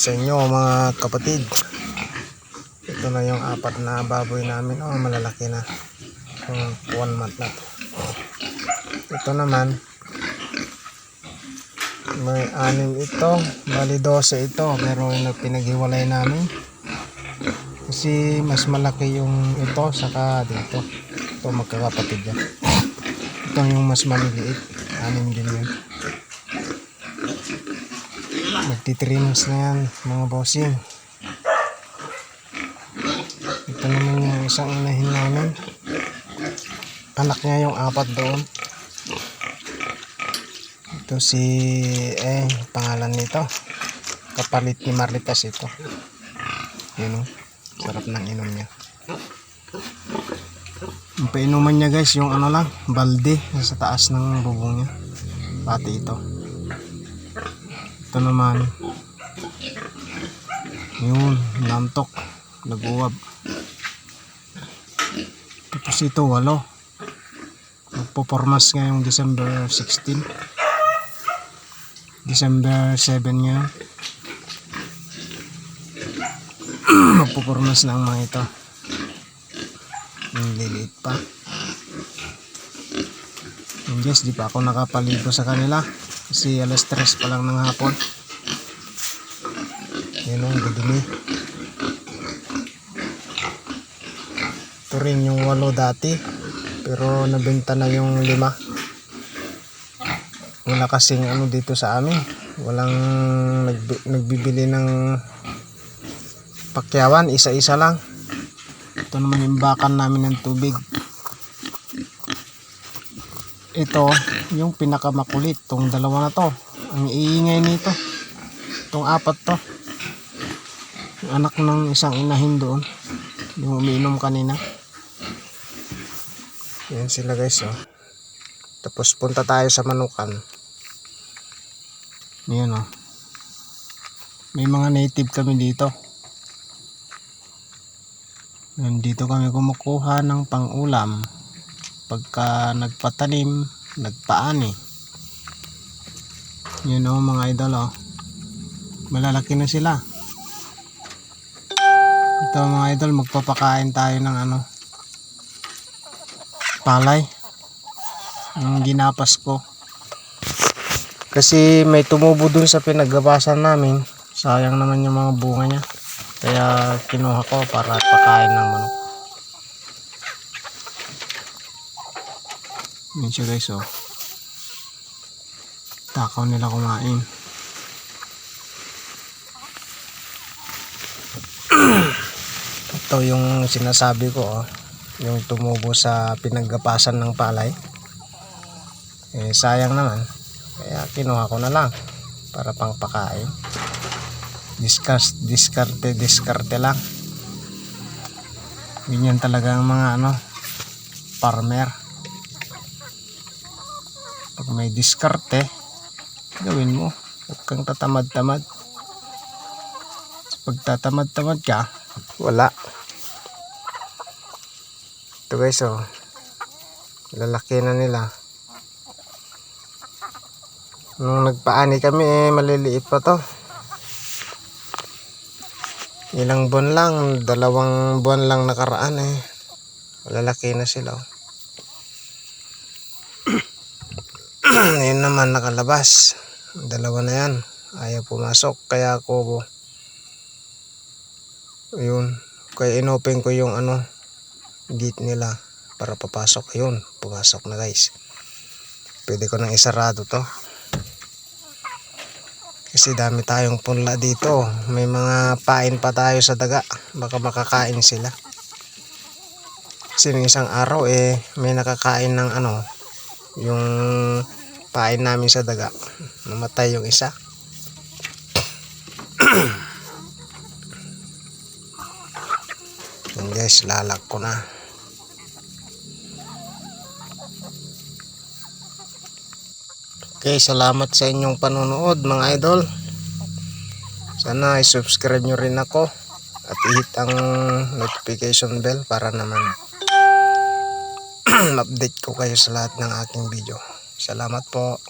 sa inyo mga kapatid. Ito na yung apat na baboy namin. Oh, malalaki na. Yung one month na to. Ito naman, may anim ito. Bali 12 ito. Pero yung pinaghiwalay namin. Kasi mas malaki yung ito saka dito. Ito magkakapatid yan. Ito yung mas maliliit. Anim din yun. Magti-trims na yan mga bossing. Ito naman yung isang inahin namin. Anak niya yung apat doon. Ito si, eh, pangalan nito. Kapalit ni Marlitas ito. Yun o. Sarap ng inom niya. Ang painuman niya guys, yung ano lang, balde sa taas ng bubong niya. Pati ito. Ito naman. Yun, nantok. Naguwab. Tapos ito, walo. Magpo-formas ngayong December 16. December 7 ngayon. Magpo-formas na ang mga ito. Yung liliit pa. Yung guys, di pa ako nakapaligo sa kanila. Kasi alas 3 pa lang ng hapon. Yun ang gudumi. Ito rin yung walo dati. Pero nabenta na yung lima. Wala kasing ano dito sa amin. Walang nagbi- nagbibili ng pakyawan. Isa-isa lang. Ito naman yung bakan namin ng tubig. Ito, yung pinakamakulit. Itong dalawa na to. Ang iingay nito. Itong apat to. Yung anak ng isang inahin doon. Yung umiinom kanina. Yan sila guys oh. Tapos punta tayo sa manukan. Yan oh. May mga native kami dito. Nandito kami kumukuha ng pangulam pagka nagpatanim, nagpaani. Yun o mga idol o. Malalaki na sila. Ito mga idol, magpapakain tayo ng ano, palay. Ang ginapas ko. Kasi may tumubo dun sa pinaggabasan namin. Sayang naman yung mga bunga niya. Kaya kinuha ko para pakain ng manok. Yan siya guys oh. Takaw nila kumain. Ito yung sinasabi ko oh. Yung tumubo sa pinaggapasan ng palay. Eh sayang naman. Kaya kinuha ko na lang para pang pakain. Discuss, diskarte, diskarte lang. Ganyan talaga ang mga ano, farmer pag may diskarte. Gawin mo. Huwag kang tatamad-tamad. Pag tatamad-tamad ka wala. Ito guys oh. Lalaki na nila. Nung nagpaani kami eh maliliit pa to. Ilang buwan lang dalawang buwan lang nakaraan eh. Lalaki na sila oh yun naman nakalabas. Dalawa na yan. Ayaw pumasok. Kaya ako yun kaya inopen ko yung ano gate nila para papasok. Ayun pumasok na guys. Pwede ko nang isarado to. Kasi dami tayong punla dito. May mga pain pa tayo sa daga. Baka makakain sila. Kasi isang araw eh may nakakain ng ano yung pain namin sa daga. Namatay yung isa. Yun guys lalak ko na. Okay salamat sa inyong panonood mga idol. Sana i-subscribe nyo rin ako at i-hit ang notification bell para naman update ko kayo sa lahat ng aking video salamat po